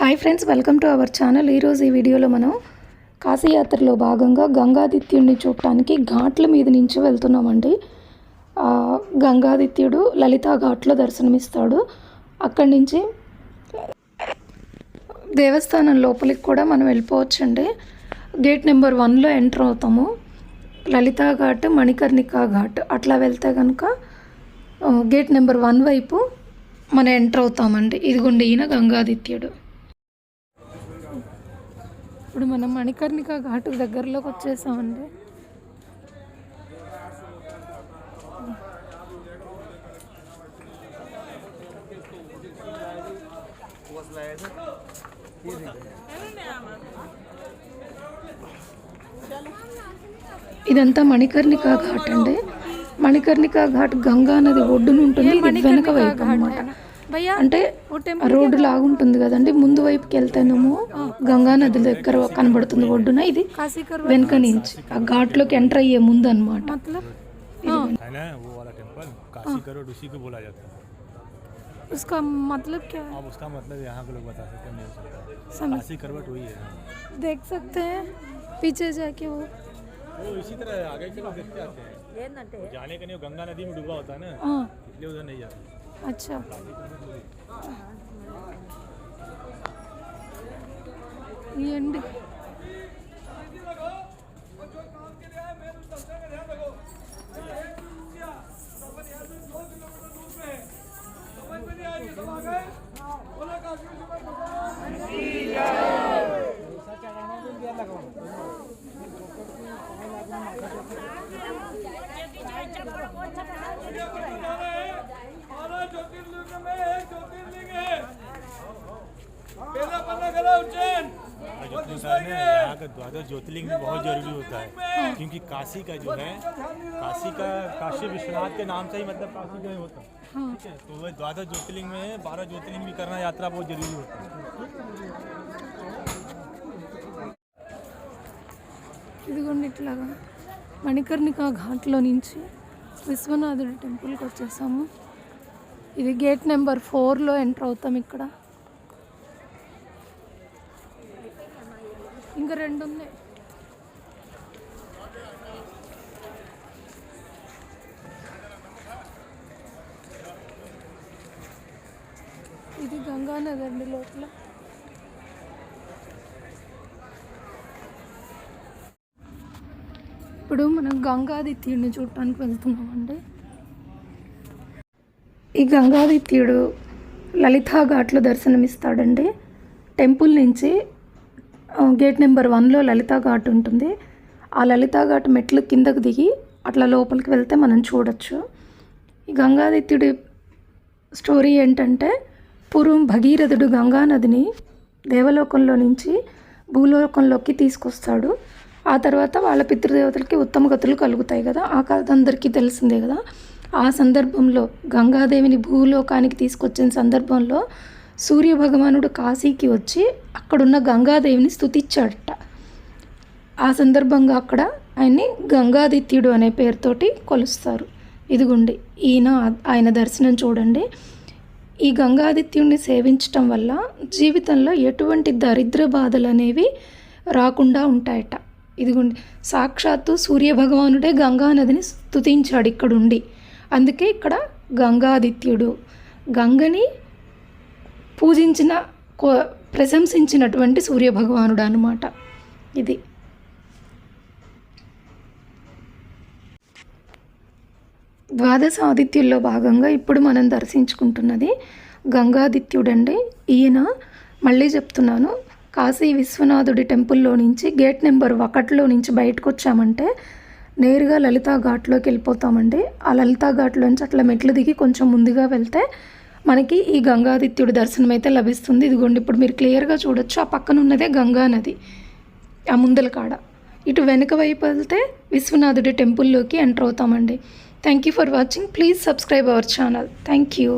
Hi friends welcome to our channel. ఈరోజు ఈ వీడియోలో మనం కాశీయాత్రలో భాగంగా గంగాదిత్యుడిని చూడటానికి ఘాట్ల మీద నుంచి వెళ్తున్నామండి. గంగాదిత్యుడు లలితా ఘాట్లో దర్శనమిస్తాడు. అక్కడి నుంచి దేవస్థానం లోపలికి కూడా మనం వెళ్ళిపోవచ్చండి. గేట్ నెంబర్ వన్లో ఎంటర్ అవుతాము. లలితా ఘాట్ మణికర్ణికా ఘాట్ అట్లా వెళ్తే కనుక గేట్ నెంబర్ వన్ వైపు మనం ఎంటర్ అవుతామండి. ఇదిగోండి ఈయన గంగాదిత్యుడు. ఇప్పుడు మనం మణికర్ణిక ఘాటు దగ్గరలోకి వచ్చేసామండి. ఇదంతా మణికర్ణిక ఘాట్ అండి మణికర్ణిక ఘాట్ గంగా నది ఒడ్డున ఉంటుంది వెనక వైపు అనమాట అంటే ఆ రోడ్డు లాగుంటుంది కదండి ముందు వైపుకి వెళ్తేనేమో గంగా నది దగ్గర కనబడుతుంది ఒడ్డున ఇది వెనక నుంచి ఆ ఘాట్లోకి ఎంటర్ అయ్యే ముందు అనమాట है ना वो वाला टेम्पल काशी करोड़ उसी को बोला जाता है उसका मतलब क्या अब उसका मतलब यहाँ के लोग बता सकते हैं नहीं हो सकता समझ काशी करवट वही है देख सकते हैं पीछे जाके वो वो इसी तरह आगे के लोग देखते आते हैं जाने का नहीं वो गंगा नदी में डूबा होता है ना हाँ इसलिए उधर नहीं जाते अच्छा. ये एंड जो दूसरा है ना यहाँ का द्वादश ज्योतिर्लिंग भी बहुत जरूरी होता है क्योंकि काशी का जो है काशी का काशी विश्वनाथ के नाम से ही मतलब काशी का ही होता है ठीक है तो वह द्वादश ज्योतिर्लिंग में है बारह ज्योतिर्लिंग भी करना यात्रा बहुत जरूरी होता है ఇదిగోండి ఇట్లాగా మణికర్ణిక ఘాట్లో నుంచి విశ్వనాథుడి టెంపుల్కి వచ్చేసాము ఇది గేట్ నెంబర్ ఫోర్లో ఎంటర్ అవుతాం ఇక్కడ ఇంకా రెండు ఉన్నాయి ఇది గంగా అండి లోపల. ఇప్పుడు మనం గంగాదిత్యుడిని చూడటానికి వెళ్తున్నామండి. ఈ గంగాదిత్యుడు లలితా ఘాట్లో దర్శనమిస్తాడండి. టెంపుల్ నుంచి గేట్ నెంబర్ వన్లో లలితా ఘాట్ ఉంటుంది. ఆ లలితా ఘాట్ మెట్లు కిందకు దిగి అట్లా లోపలికి వెళ్తే మనం చూడొచ్చు. ఈ గంగాదిత్యుడి స్టోరీ ఏంటంటే పూర్వం భగీరథుడు గంగా నదిని దేవలోకంలో నుంచి భూలోకంలోకి తీసుకొస్తాడు. ఆ తర్వాత వాళ్ళ పితృదేవతలకి ఉత్తమ గతులు కలుగుతాయి కదా. ఆ కథ అందరికీ తెలిసిందే కదా. ఆ సందర్భంలో గంగాదేవిని భూలోకానికి తీసుకొచ్చిన సందర్భంలో సూర్య భగవానుడు కాశీకి వచ్చి అక్కడున్న గంగాదేవిని స్తుతిచ్చాడట ఆ సందర్భంగా అక్కడ ఆయన్ని గంగాదిత్యుడు అనే పేరుతోటి కొలుస్తారు. ఇదిగోండి ఈయన ఆయన దర్శనం చూడండి. ఈ గంగాదిత్యుడిని సేవించటం వల్ల జీవితంలో ఎటువంటి దరిద్ర బాధలు అనేవి రాకుండా ఉంటాయట. ఇదిగోండి సాక్షాత్తు సూర్య భగవానుడే గంగా నదిని స్తుతించాడు ఇక్కడుండి. అందుకే ఇక్కడ గంగాదిత్యుడు. గంగని పూజించిన కో- ప్రశంసించినటువంటి సూర్య భగవానుడు అనమాట ఇది. ద్వాదశ ఆదిత్యుల్లో భాగంగా ఇప్పుడు మనం దర్శించుకుంటున్నది గంగాదిత్యుడండి. ఈయన మళ్ళీ చెప్తున్నాను కాశీ విశ్వనాథుడి టెంపుల్లో నుంచి గేట్ నెంబర్ ఒకటిలో నుంచి బయటకు వచ్చామంటే నేరుగా లలితా ఘాట్లోకి వెళ్ళిపోతామండి. ఆ లలితా ఘాట్లోంచి అట్లా మెట్లు దిగి కొంచెం ముందుగా వెళ్తే మనకి ఈ గంగాదిత్యుడి దర్శనం అయితే లభిస్తుంది. ఇదిగోండి ఇప్పుడు మీరు క్లియర్గా చూడొచ్చు. ఆ పక్కన ఉన్నదే గంగా నది ఆ ముందల కాడ. ఇటు వెనుక వైపు వెళ్తే విశ్వనాథుడి టెంపుల్లోకి enter అవుతామండి. Thank you for watching please subscribe our channel thank you